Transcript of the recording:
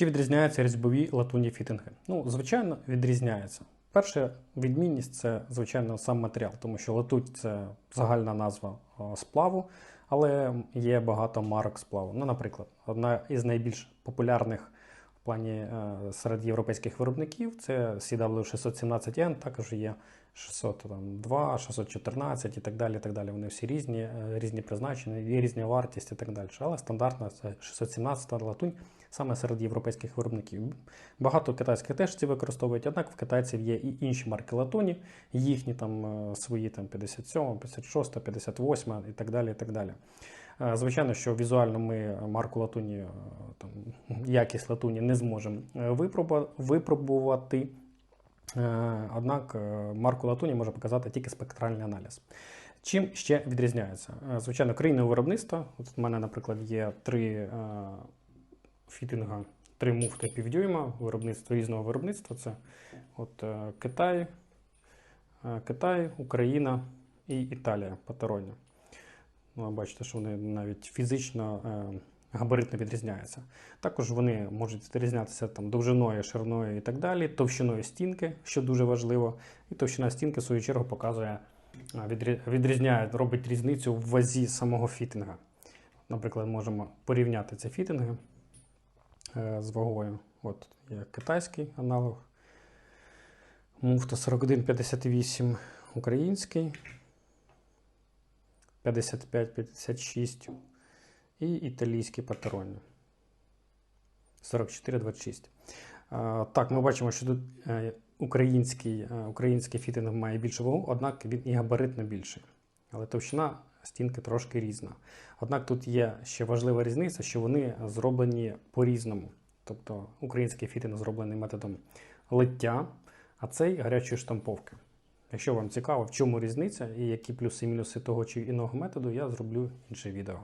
Чи відрізняються різьбові латунні фітинги? Ну, звичайно, відрізняється. Перша відмінність це, звичайно, сам матеріал, тому що латуть це загальна назва е, сплаву, але є багато марок сплаву. Ну, наприклад, одна із найбільш популярних плані е, серед європейських виробників це CW617N, також є 602, 614 і так далі. так далі. Вони всі різні, е, різні призначення, є різна вартість і так далі. Але стандартна це 617 латунь саме серед європейських виробників. Багато китайських теж ці використовують, однак в китайців є і інші марки латуні, їхні там е, свої там 57, 56, 58 і так далі. і так далі. Е, Звичайно, що візуально ми марку латуні, е, там, якість латуні не зможемо е, випробувати. Однак марку латуні може показати тільки спектральний аналіз. Чим ще відрізняється? Звичайно, країною виробництва. От у мене, наприклад, є три фітинга, три муфти півдюйма виробництва різного виробництва. Це от, Китай, Китай, Україна і Італія Патероні. Ну, ви бачите, що вони навіть фізично е, габаритно відрізняються. Також вони можуть відрізнятися там, довжиною, шириною і так далі, товщиною стінки, що дуже важливо. І товщина стінки, в свою чергу, показує, відрізняє, робить різницю в вазі самого фітинга. Наприклад, можемо порівняти ці фітинги е, з вагою. От є китайський аналог. Муфта 4158 український. 55-56 і італійські патероні 44-26. Е, Так, ми бачимо, що тут е, український, е, український фітинг має більшу вагу, однак він і габаритно більший. Але товщина стінки трошки різна. Однак тут є ще важлива різниця, що вони зроблені по-різному. Тобто український фітинг зроблений методом лиття, а цей гарячої штамповки. Якщо вам цікаво, в чому різниця і які плюси і мінуси того чи іного методу, я зроблю інше відео.